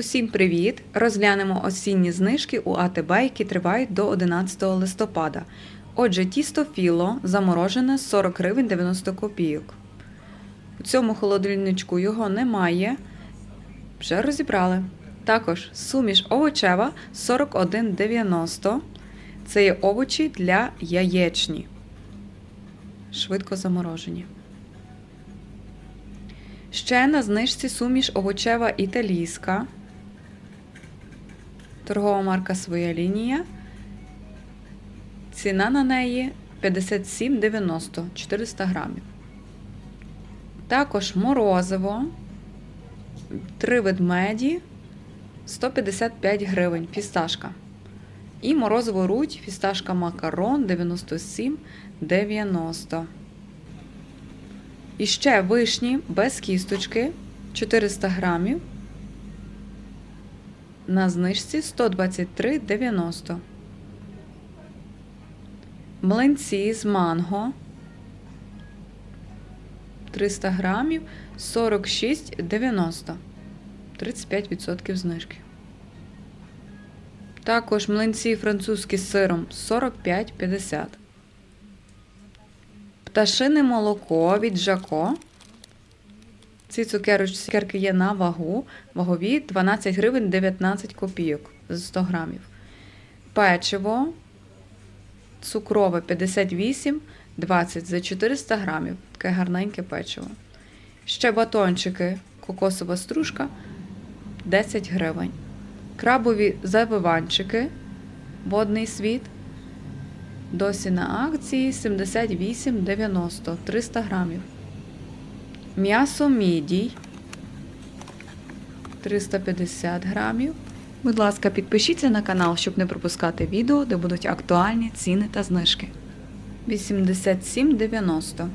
Усім привіт! Розглянемо осінні знижки у АТБ, які тривають до 11 листопада. Отже, тісто філо заморожене 40 гривень 90 копійок. У цьому холодильничку його немає. Вже розібрали. Також суміш овочева 41,90. Це є овочі для яєчні. Швидко заморожені. Ще на знижці суміш овочева італійська. Торгова марка Своя лінія. Ціна на неї 57,90 400 грамів. Також морозиво. Три ведмеді 155 гривень. Фісташка. І морозиво руть, фісташка макарон 97,90. І ще вишні без кісточки 400 грамів. На знижці 123,90. Млинці з манго 300 грамів 46,90. 35% знижки. Також млинці французькі з сиром 45,50. Пташине молоко від Жако. Ці цукерки є на вагу. Вагові 12 гривень 19 копійок з 100 грамів. Печиво цукрове 58, 20 за 400 грамів. Таке гарненьке печиво. Ще батончики, кокосова стружка 10 гривень. Крабові завиванчики, водний світ. Досі на акції 78,90 300 грамів. М'ясо мідій 350 грамів. Будь ласка, підпишіться на канал, щоб не пропускати відео, де будуть актуальні ціни та знижки. 87,90.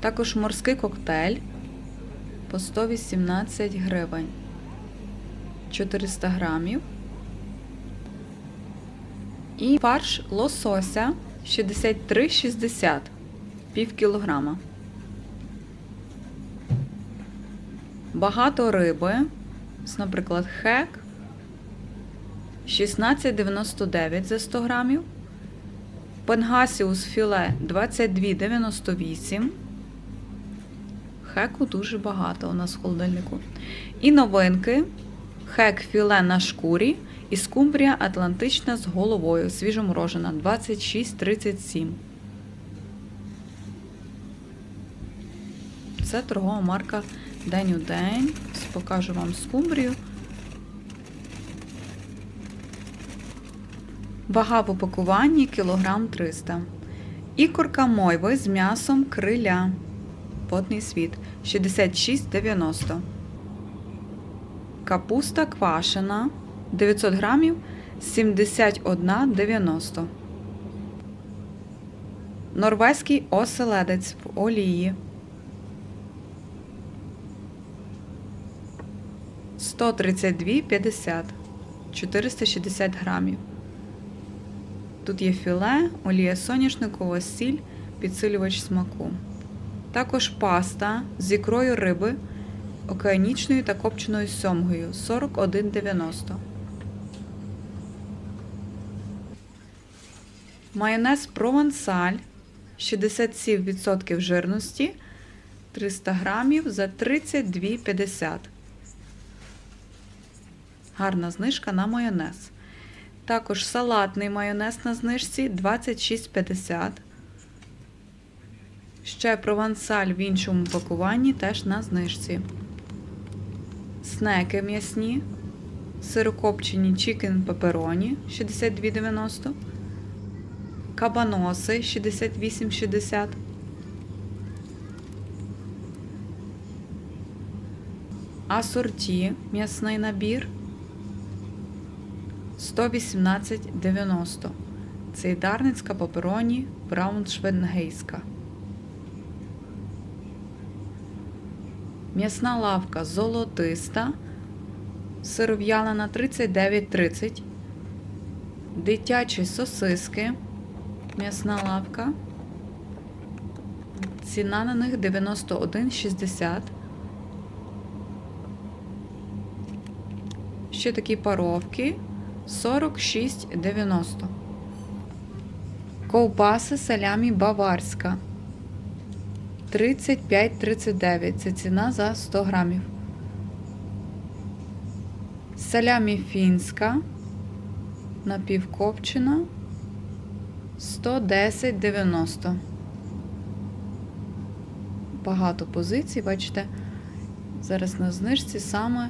Також морський коктейль по 118 гривень. 400 грамів. І фарш лосося 63,60 пів кілограма. Багато риби. Наприклад, хек 16,99 за 100 грамів. Пенгасіус філе 22,98. Хеку дуже багато у нас в холодильнику. І новинки. Хек філе на шкурі і скумбрія атлантична з головою, свіжоморожена 26,37. Це торгова марка День у день. Покажу вам скумбрію. Вага в упакуванні кілограм 300. Ікорка мойви з м'ясом криля. Водний світ 66,90. Капуста квашена 900 грамів 71,90. Норвезький оселедець в олії 132,50 460 грамів. Тут є філе, олія соняшникова, сіль, підсилювач смаку. Також паста з ікрою риби океанічною та копченою сьомгою 41,90. Майонез провансаль 67% жирності 300 грамів за 32,50. Гарна знижка на майонез. Також салатний майонез на знижці 26,50. Ще провансаль в іншому пакуванні теж на знижці. Снеки м'ясні, сирокопчені чікен пепероні 62,90. Кабаноси 68,60. Асорті м'ясний набір 118,90. Це Дарницька папероні Брауншвенгейська. М'ясна лавка золотиста. Сиров'ялина 39,30. Дитячі сосиски. М'ясна лавка. Ціна на них 91,60. Ще такі паровки 46,90. Ковбаси салямі баварська 35,39. Це ціна за 100 грамів. Салямі фінська напівкопчена 110,90. Багато позицій, бачите, зараз на знижці саме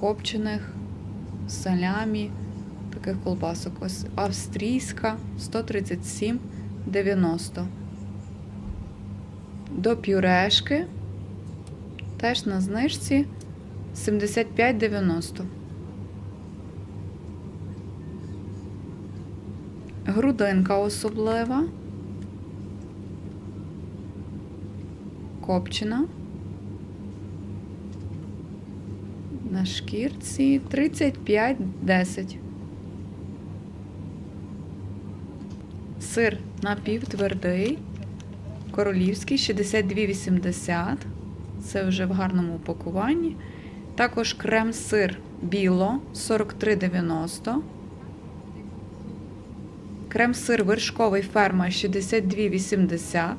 копчених салямі, таких колбасок. Ось австрійська 137,90. До пюрешки теж на знижці 75,90. Грудинка особлива. Копчена. На шкірці 35,10. Сир напівтвердий. Королівський 62,80. Це вже в гарному упакуванні. Також крем-сир біло 43,90. Крем-сир вершковий ферма 62,80.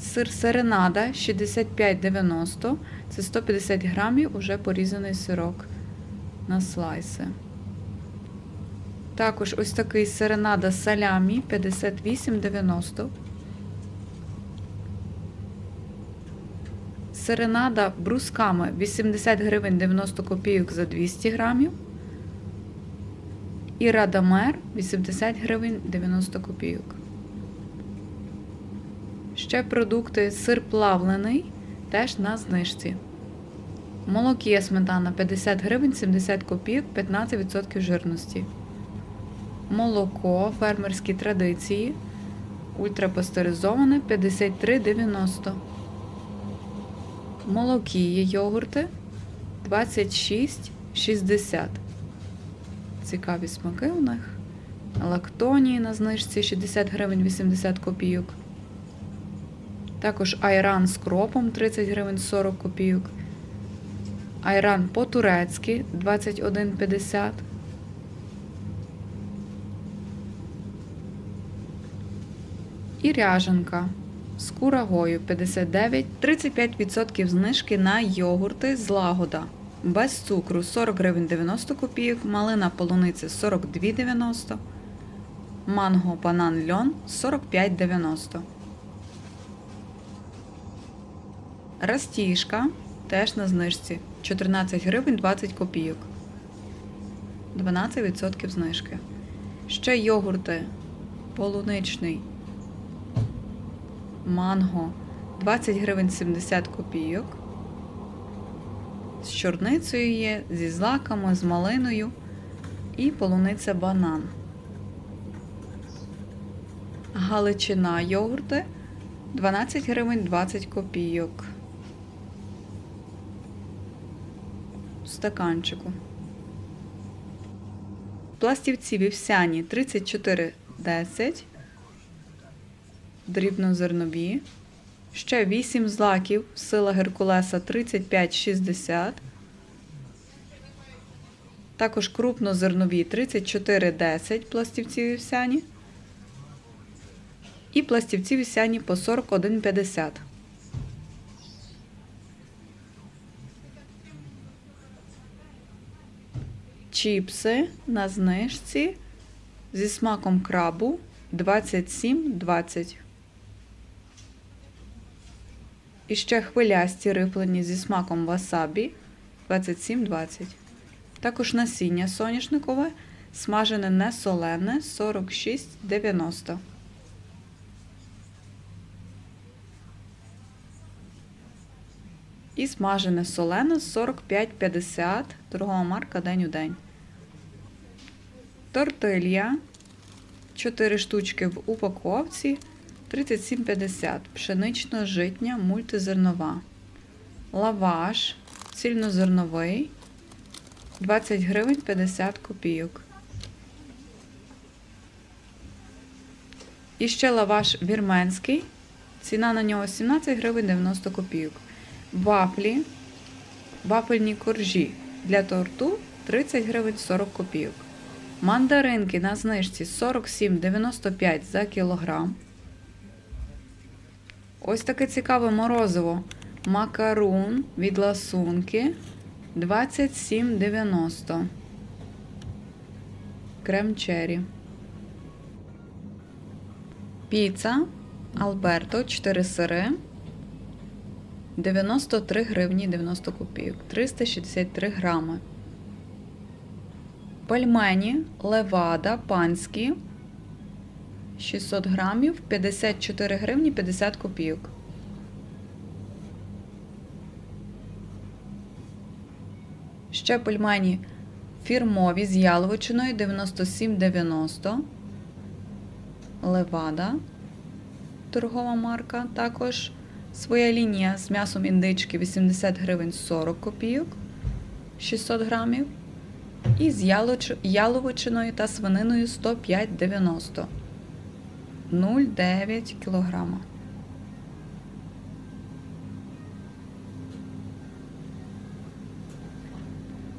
Сир серенада 65,90. Це 150 грамів уже порізаний сирок на слайси. Також ось такий серенада салямі 58,90. Серенада брусками 80 гривень 90 копійок за 200 грамів. І радамер 80 гривень 90 копійок. Ще продукти сир плавлений теж на знижці. Молокія сметана 50 гривень 70 копійок 15% жирності. Молоко фермерські традиції. Ультрапастеризоване 53,90. Молокії йогурти 26,60. Цікаві смаки у них. Лактонії на знижці 60 гривень 80 копійок. Також айран з кропом 30 гривень 40 копійок. Айран по-турецьки 21,50. І ряженка з курагою 59, 35% знижки на йогурти з лагода. Без цукру 40 гривень 90 копійок, малина полуниця 42,90, манго банан льон 45,90. Растіжка теж на знижці 14 гривень 20 копійок. 12% знижки. Ще йогурти полуничний манго 20 гривень 70 копійок. З чорницею є, зі злаками, з малиною і полуниця банан. Галичина йогурти 12 гривень 20 копійок. Стаканчику. Пластівці вівсяні 34,10 дрібнозернові. Ще 8 злаків, сила Геркулеса 35,60. Також крупнозернові 34,10 пластівці вівсяні. І пластівці вівсяні по 41,50. Чіпси на знижці зі смаком крабу 27,20. І ще хвилясті риплені зі смаком васабі 27,20. Також насіння соняшникове, смажене не солене 46,90. І смажене солене 45,50. Торгова марка день у день. Тортилья 4 штучки в упаковці 37,50. Пшенично-житня мультизернова. Лаваш цільнозерновий 20 гривень 50 копійок. І ще лаваш вірменський. Ціна на нього 17 гривень 90 копійок. Вафлі Вафельні коржі для торту 30 гривень 40 копійок. Мандаринки на знижці 47,95 за кілограм. Ось таке цікаве морозиво. Макарун від ласунки 27,90. Крем чері. Піца Алберто 4 сири 93 гривні 90 копійок. 363 грами. Пельмені Левада панські 600 грамів 54 гривні 50 копійок. Ще пельмені фірмові з яловичиною 97,90. Левада торгова марка. Також своя лінія з м'ясом індички 80 гривень 40 копійок 600 грамів. І з яловичиною та свининою 105,90 0,9 кілограма.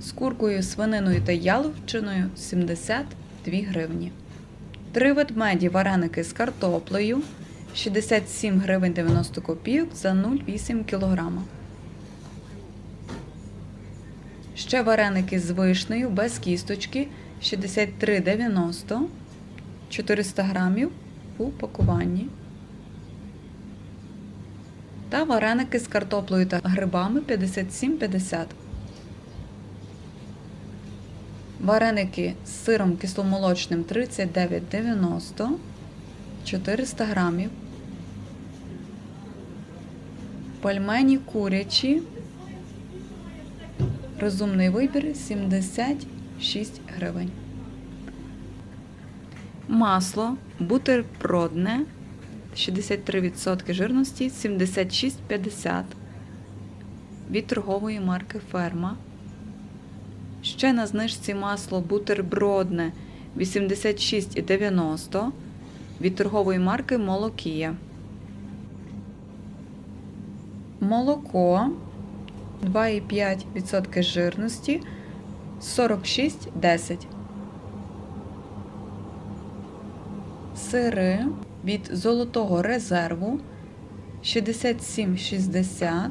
З куркою, свининою та яловичиною 72 гривні. Три ведмеді вареники з картоплею 67 гривень 90 копійок за 0,8 кілограма. Ще вареники з вишнею без кісточки 63,90 400 грамів у пакуванні. Та вареники з картоплею та грибами 57,50. Вареники з сиром кисломолочним 39,90 400 грамів. Пельмені курячі. Розумний вибір 76 гривень. Масло бутербродне 63% жирності 76,50 від торгової марки Ферма. Ще на знижці масло бутербродне 86,90 від торгової марки Молокія. Молоко 2,5% жирності 46,10. Сири від золотого резерву 67,60.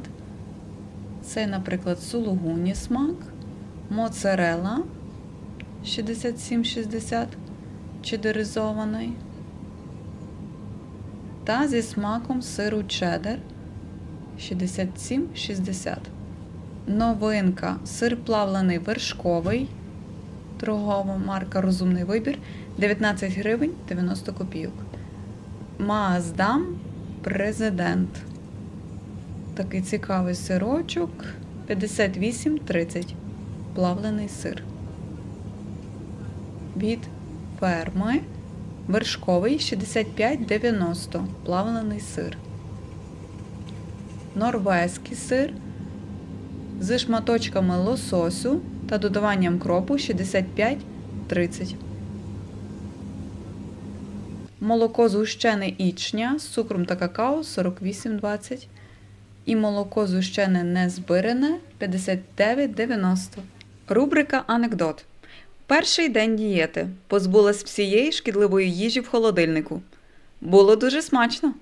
Це, наприклад, сулугуні смак, моцарелла 67,60 чедеризований. Та зі смаком сиру чеддер 67,60. Новинка. Сир плавлений вершковий. Торгова марка Розумний вибір 19 гривень 90 копійок. Маздам Президент. Такий цікавий сирочок 58,30. Плавлений сир. Від ферми вершковий 65,90. Плавлений сир. Норвезький сир з шматочками лососю та додаванням кропу 65-30. Молоко згущене ічня з цукром та какао 48,20. І молоко згущене незбирене 59,90. Рубрика Анекдот. Перший день дієти. Позбулась всієї шкідливої їжі в холодильнику. Було дуже смачно.